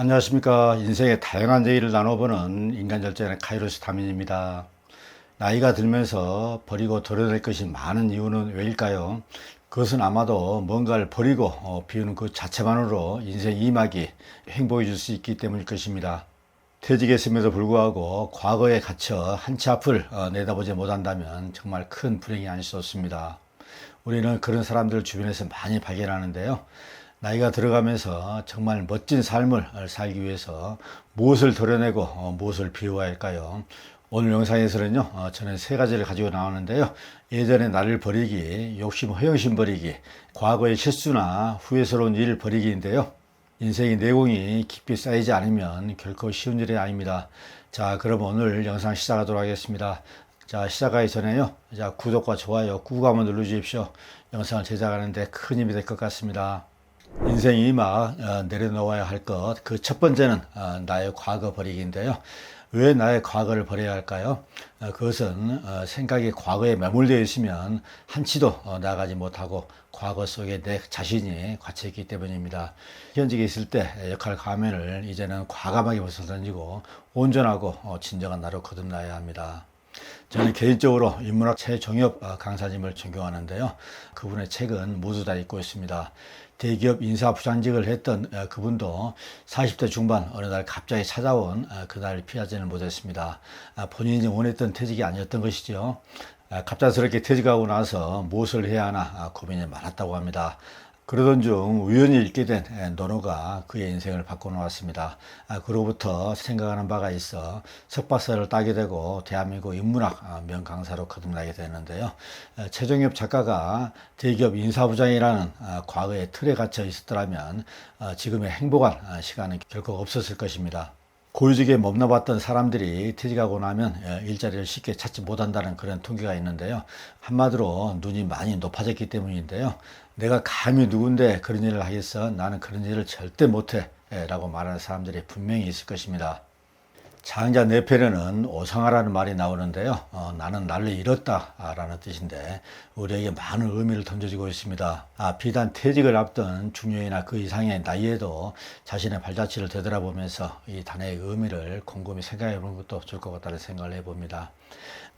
안녕하십니까. 인생의 다양한 얘기를 나눠보는 인간절제의 카이로스 다민입니다. 나이가 들면서 버리고 덜어낼 것이 많은 이유는 왜일까요? 그것은 아마도 뭔가를 버리고 어, 비우는 그 자체만으로 인생 이막이 행복해 질 수 있기 때문일 것입니다. 퇴직했음에도 불구하고 과거에 갇혀 한치 앞을 어, 내다보지 못한다면 정말 큰 불행이 아닐 수 없습니다. 우리는 그런 사람들 주변에서 많이 발견하는데요. 나이가 들어가면서 정말 멋진 삶을 살기 위해서 무엇을 도려내고 어, 무엇을 비워야 할까요? 오늘 영상에서는요, 어, 저는 세 가지를 가지고 나오는데요. 예전에 나를 버리기, 욕심, 허영심 버리기, 과거의 실수나 후회스러운 일 버리기인데요. 인생의 내공이 깊이 쌓이지 않으면 결코 쉬운 일이 아닙니다. 자, 그럼 오늘 영상 시작하도록 하겠습니다. 자, 시작하기 전에요. 자, 구독과 좋아요 꾹 한번 눌러주십시오. 영상을 제작하는데 큰 힘이 될 것 같습니다. 인생이 막 어, 내려놓아야 할 것. 그 첫 번째는 어, 나의 과거 버리기인데요. 왜 나의 과거를 버려야 할까요? 어, 그것은 어, 생각이 과거에 매몰되어 있으면 한치도 어, 나가지 못하고 과거 속에 내 자신이 갇혀 있기 때문입니다. 현직에 있을 때 역할 가면을 이제는 과감하게 벗어던지고 온전하고 어, 진정한 나로 거듭나야 합니다. 저는 개인적으로 인문학 최종엽 어, 강사님을 존경하는데요. 그분의 책은 모두 다 읽고 있습니다. 대기업 인사 부장직을 했던 어, 그분도 40대 중반 어느 날 갑자기 찾아온 어, 그날 피하지는 못했습니다. 아, 본인이 원했던 퇴직이 아니었던 것이죠. 아, 갑작스럽게 퇴직하고 나서 무엇을 해야 하나 아, 고민이 많았다고 합니다. 그러던 중 우연히 읽게 된 노노가 그의 인생을 바꿔놓았습니다. 아, 그로부터 생각하는 바가 있어 석박사를 따게 되고 대한민국 인문학 아, 명강사로 거듭나게 되는데요. 최종엽 작가가 대기업 인사부장이라는 아, 과거의 틀에 갇혀 있었더라면 지금의 행복한 시간은 결코 없었을 것입니다. 고위직에 머물러봤던 사람들이 퇴직하고 나면 예, 일자리를 쉽게 찾지 못한다는 그런 통계가 있는데요. 한마디로 눈이 많이 높아졌기 때문인데요. 내가 감히 누군데 그런 일을 하겠어? 나는 그런 일을 절대 못해. 예, 라고 말하는 사람들이 분명히 있을 것입니다. 장자 내편에는 오상하라는 말이 나오는데요. 어, 나는 나를 잃었다 라는 뜻인데 우리에게 많은 의미를 던져지고 있습니다. 아, 비단 퇴직을 앞둔 중년이나 그 이상의 나이에도 자신의 발자취를 되돌아보면서 이 단어의 의미를 곰곰이 생각해 보는 것도 좋을 것 같다는 생각을 해봅니다.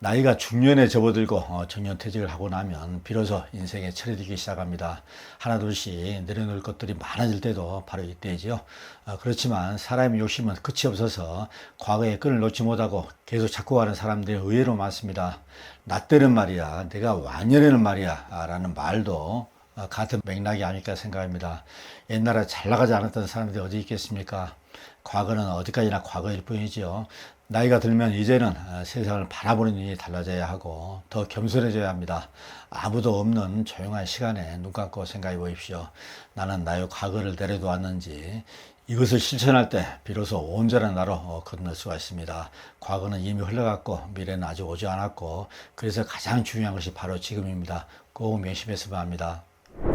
나이가 중년에 접어들고 어, 정년 퇴직을 하고 나면 비로소 인생에 들기 시작합니다. 하나둘씩 내려놓을 것들이 많아질 때도 바로 이때이죠. 어, 그렇지만 사람의 욕심은 끝이 없어서 과거의 끈을 놓지 못하고 계속 잡고 가는 사람들이 의외로 많습니다. 나 때는 말이야, 내가 완연에는 말이야, 라는 말도 어, 같은 맥락이 아닐까 생각합니다. 옛날에 잘 나가지 않았던 사람들이 어디 있겠습니까? 과거는 어디까지나 과거일 뿐이죠. 나이가 들면 이제는 어, 세상을 바라보는 눈이 달라져야 하고 더 겸손해져야 합니다. 아무도 없는 조용한 시간에 눈 감고 생각해 보십시오. 나는 나의 과거를 내려놓았는지 이것을 실천할 때 비로소 온전한 나로 어, 건널 수가 있습니다. 과거는 이미 흘러갔고 미래는 아직 오지 않았고 그래서 가장 중요한 것이 바로 지금입니다. 꼭 명심했으면 합니다.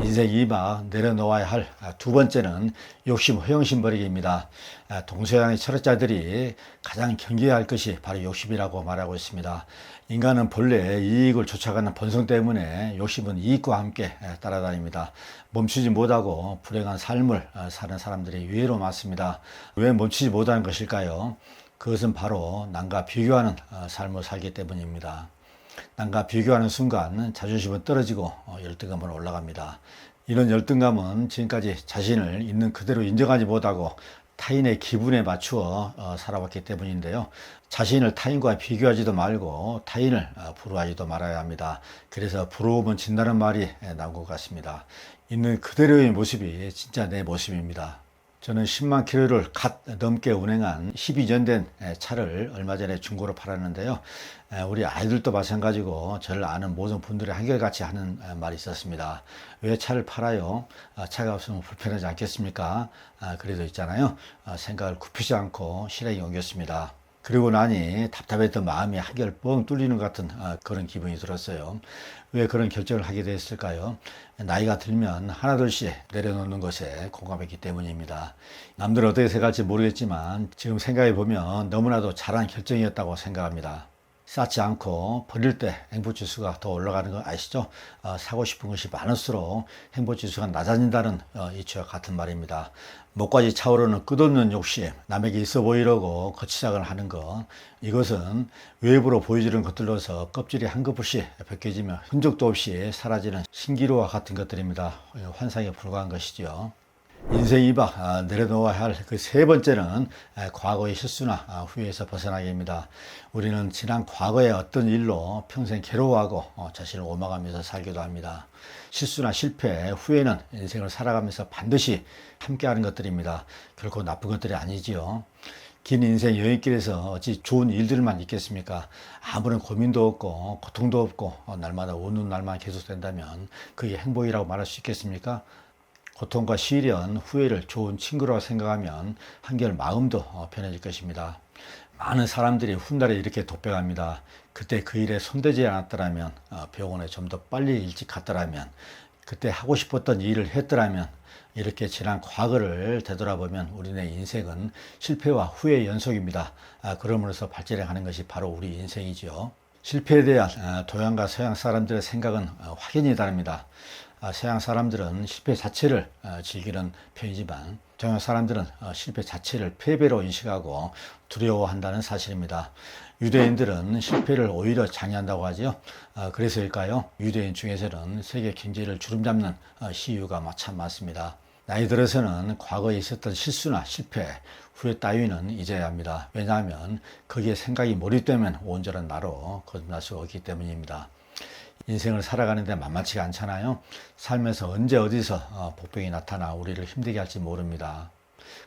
인생 이마 내려놓아야 할 두 번째는 욕심, 허영심 버리기입니다. 동서양의 철학자들이 가장 경계해야 할 것이 바로 욕심이라고 말하고 있습니다. 인간은 본래 이익을 쫓아가는 본성 때문에 욕심은 이익과 함께 따라다닙니다. 멈추지 못하고 불행한 삶을 사는 사람들이 의외로 많습니다. 왜 멈추지 못하는 것일까요? 그것은 바로 남과 비교하는 삶을 살기 때문입니다. 남과 비교하는 순간 자존심은 떨어지고 어, 열등감은 올라갑니다. 이런 열등감은 지금까지 자신을 있는 그대로 인정하지 못하고 타인의 기분에 맞추어 어, 살아왔기 때문인데요. 자신을 타인과 비교하지도 말고 타인을 어, 부러워하지도 말아야 합니다. 그래서 부러우면 진다는 말이 나온 것 같습니다. 있는 그대로의 모습이 진짜 내 모습입니다. 저는 10만 킬로를 갓 넘게 운행한 12년 된 차를 얼마 전에 중고로 팔았는데요. 우리 아이들도 마찬가지고 저를 아는 모든 분들이 한결같이 하는 말이 있었습니다. 왜 차를 팔아요? 아, 차가 없으면 불편하지 않겠습니까? 아, 그래도 있잖아요. 아, 생각을 굽히지 않고 실행에 옮겼습니다. 그리고 나니 답답했던 마음이 한결 뻥 뚫리는 것 같은 그런 기분이 들었어요. 왜 그런 결정을 하게 됐을까요? 나이가 들면 하나둘씩 내려놓는 것에 공감했기 때문입니다. 남들은 어떻게 생각할지 모르겠지만 지금 생각해 보면 너무나도 잘한 결정이었다고 생각합니다. 쌓지 않고 버릴 때 행복지수가 더 올라가는 거 아시죠? 어, 사고 싶은 것이 많을수록 행복지수가 낮아진다는 어, 이치와 같은 말입니다. 목까지 차오르는 끝없는 욕심, 남에게 있어 보이려고 거치장을 하는 것, 이것은 외부로 보여지는 것들로서 껍질이 한급없이 벗겨지며 흔적도 없이 사라지는 신기루와 같은 것들입니다. 어, 환상에 불과한 것이지요. 인생 이박 아, 내려놓아야 할 그 세 번째는 아, 과거의 실수나 아, 후회에서 벗어나기입니다. 우리는 지난 과거의 어떤 일로 평생 괴로워하고 어, 자신을 오망하면서 살기도 합니다. 실수나 실패, 후회는 인생을 살아가면서 반드시 함께하는 것들입니다. 결코 나쁜 것들이 아니지요. 긴 인생 여행길에서 어찌 좋은 일들만 있겠습니까? 아무런 고민도 없고 고통도 없고 어, 날마다 우는 날만 계속된다면 그게 행복이라고 말할 수 있겠습니까? 고통과 시련, 후회를 좋은 친구라고 생각하면 한결 마음도 어, 편해질 것입니다. 많은 사람들이 훗날에 이렇게 독백합니다. 그때 그 일에 손대지 않았더라면, 어, 병원에 좀 더 빨리 일찍 갔더라면, 그때 하고 싶었던 일을 했더라면, 이렇게 지난 과거를 되돌아보면 우리네 인생은 실패와 후회의 연속입니다. 아, 그러므로서 발전해 가는 것이 바로 우리 인생이죠. 실패에 대한 아, 동양과 서양 사람들의 생각은 어, 확연히 다릅니다. 아, 서양 사람들은 실패 자체를 어, 즐기는 편이지만 동양 사람들은 어, 실패 자체를 패배로 인식하고 두려워한다는 사실입니다. 유대인들은 실패를 오히려 장애한다고 하지요. 어, 그래서일까요? 유대인 중에서는 세계 경제를 주름잡는 시유가 참 많습니다. 나이 들어서는 과거에 있었던 실수나 실패, 후회 따위는 잊어야 합니다. 왜냐하면 거기에 생각이 몰입되면 온전한 나로 거듭날 수 없기 때문입니다. 인생을 살아가는데 만만치가 않잖아요. 삶에서 언제 어디서 어, 복병이 나타나 우리를 힘들게 할지 모릅니다.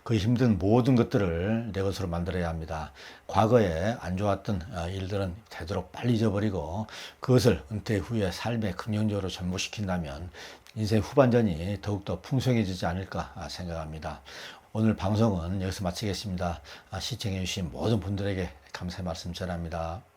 그 힘든 모든 것들을 내 것으로 만들어야 합니다. 과거에 안 좋았던 어, 일들은 되도록 빨리 잊어버리고 그것을 은퇴 후에 삶에 긍정적으로 전복시킨다면 인생 후반전이 더욱더 풍성해지지 않을까 생각합니다. 오늘 방송은 여기서 마치겠습니다. 아, 시청해주신 모든 분들에게 감사의 말씀 전합니다.